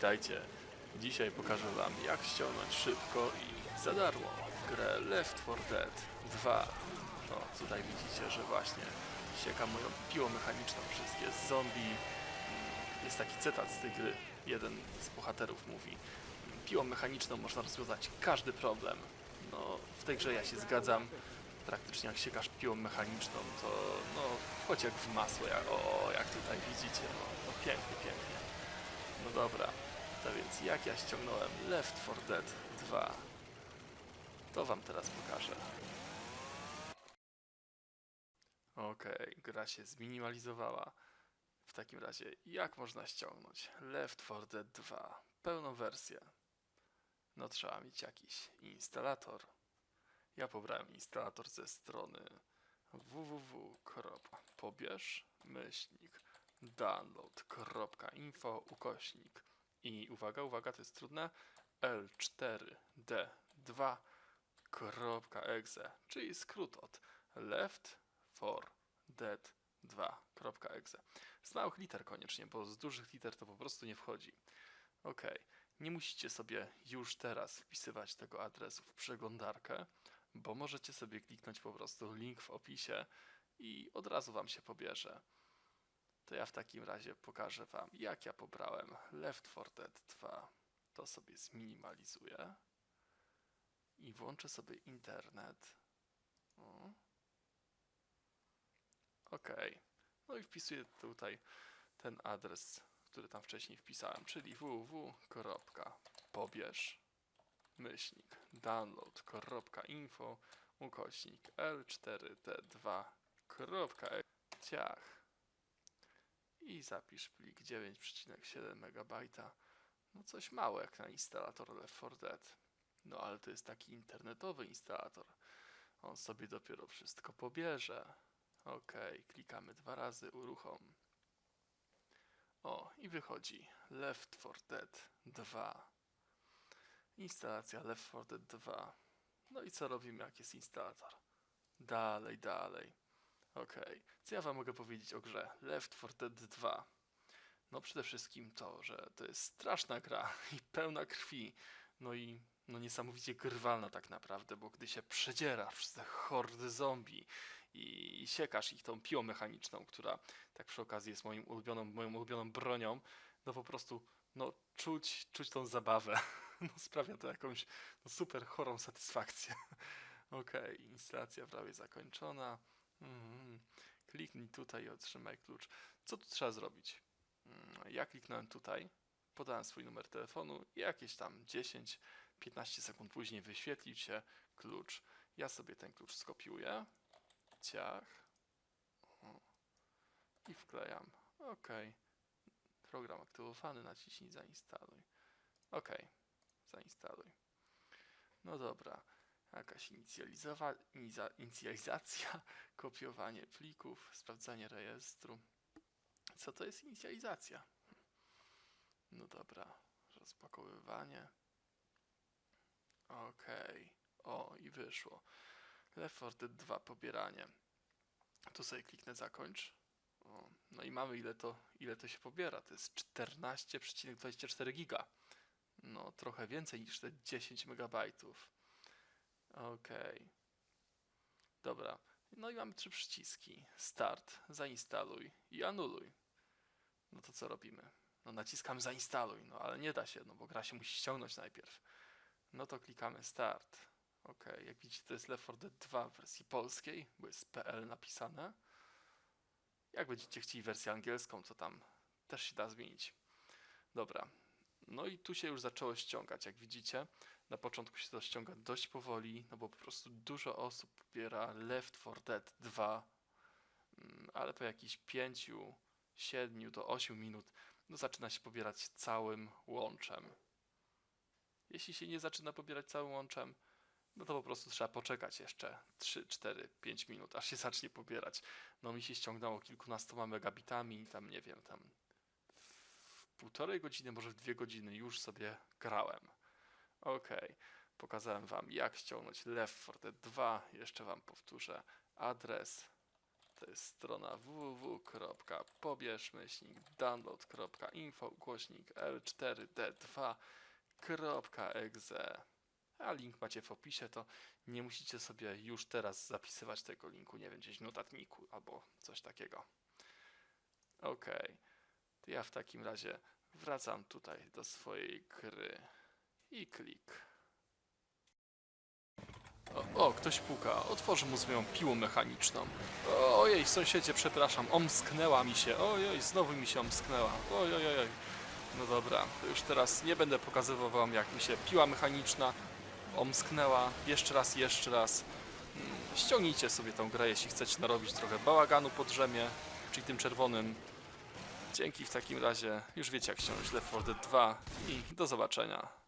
Witajcie. Dzisiaj pokażę wam jak ściągnąć szybko i za darmo grę Left 4 Dead 2. No, tutaj widzicie, że właśnie siekam moją piłą mechaniczną wszystkie zombie. Jest taki cytat z tej gry. Jeden z bohaterów mówi Piłą mechaniczną można rozwiązać każdy problem. No, w tej grze ja się zgadzam. Praktycznie jak siekasz piłą mechaniczną, to no, chodź jak w masło, jak, o, jak tutaj widzicie, no, no pięknie, pięknie. No dobra, to więc jak ja ściągnąłem Left 4 Dead 2, to wam teraz pokażę. Okej, gra się zminimalizowała. W takim razie, jak można ściągnąć Left 4 Dead 2, pełną wersję? No trzeba mieć jakiś instalator. Ja pobrałem instalator ze strony www.pobierz myślnik download.info ukośnik i uwaga, uwaga, to jest trudne L4D2.exe, czyli skrót od left for dead 2.exe. Z małych liter koniecznie, bo z dużych liter to po prostu nie wchodzi. Ok, nie musicie sobie już teraz wpisywać tego adresu w przeglądarkę, bo możecie sobie kliknąć po prostu link w opisie i od razu wam się pobierze. To ja w takim razie pokażę wam, jak ja pobrałem Left 4 Dead 2. To sobie zminimalizuję i włączę sobie internet. O. Ok. No i wpisuję tutaj ten adres, który tam wcześniej wpisałem, czyli www.pobierz myślnik download.info ukośnik l4d2.e ciach i zapisz plik 9,7 MB. No coś mało jak na instalator Left 4 Dead. No ale to jest taki internetowy instalator. On sobie dopiero wszystko pobierze. Ok, klikamy dwa razy, uruchom. O, i wychodzi Left 4 Dead 2. Instalacja Left 4 Dead 2. No i co robimy, jak jest instalator? Dalej, dalej. Okej, co ja wam mogę powiedzieć o grze Left 4 Dead 2? No przede wszystkim to, że to jest straszna gra i pełna krwi. No i no niesamowicie grywalna tak naprawdę, bo gdy się przedzierasz przez te hordy zombie i siekasz ich tą piłą mechaniczną, która tak przy okazji jest moim ulubioną, moją ulubioną bronią, no po prostu no czuć, czuć tą zabawę. No sprawia to jakąś no, super chorą satysfakcję. Okej, instalacja prawie zakończona. Mhm. Kliknij tutaj i otrzymaj klucz. Co tu trzeba zrobić? Mm, Ja kliknąłem tutaj, podałem swój numer telefonu i jakieś tam 10-15 sekund później wyświetlił się klucz. Ja sobie ten klucz skopiuję. Ciach. I wklejam. OK. Program aktywowany, naciśnij zainstaluj. OK. Zainstaluj. No dobra. Jakaś inicjalizacja, kopiowanie plików, sprawdzanie rejestru. Co to jest inicjalizacja? No dobra, rozpakowywanie. Okej. O, i wyszło. Left 4 Dead 2 pobieranie. Tu sobie kliknę zakończ. O, no i mamy ile to, ile to się pobiera. To jest 14,24 giga. No, trochę więcej niż te 10 megabajtów. Okej. Dobra. No i mamy trzy przyciski. Start, zainstaluj i anuluj. No to co robimy? No naciskam zainstaluj, no ale nie da się, no bo gra się musi ściągnąć najpierw. No to klikamy start. Ok, jak widzicie to jest Left 4 Dead 2 w wersji polskiej, bo jest PL napisane. Jak będziecie chcieli wersję angielską, to tam też się da zmienić. Dobra. No i tu się już zaczęło ściągać, jak widzicie. Na początku się to ściąga dość powoli, no bo po prostu dużo osób pobiera Left 4 Dead 2, mm, ale po jakichś 5, 7 do 8 minut no zaczyna się pobierać całym łączem. Jeśli się nie zaczyna pobierać całym łączem, no to po prostu trzeba poczekać jeszcze 3, 4, 5 minut, aż się zacznie pobierać. No mi się ściągnęło kilkunastoma megabitami, tam nie wiem, tam w półtorej godziny, może w dwie godziny już sobie grałem. Okej, pokazałem wam jak ściągnąć Left 4 Dead 2, jeszcze wam powtórzę adres. To jest strona www.pobierz-download.info ukośnik l4d2.exe a link macie w opisie, to nie musicie sobie już teraz zapisywać tego linku, nie wiem, gdzieś w notatniku albo coś takiego. Okej, to ja w takim razie wracam tutaj do swojej gry i klik. O, o, ktoś puka. Otworzę mu swoją piłą mechaniczną. Ojej, sąsiedzie, przepraszam, omsknęła mi się. Ojej, znowu mi się omsknęła. Ojej, ojej. No dobra, już teraz nie będę pokazywał wam, jak mi się piła mechaniczna omsknęła. Jeszcze raz, jeszcze raz. Mm, Ściągnijcie sobie tą grę, jeśli chcecie narobić trochę bałaganu pod drzemie, czyli tym czerwonym. Dzięki w takim razie. Już wiecie, jak ściągnąć Left 4 Dead 2 i do zobaczenia.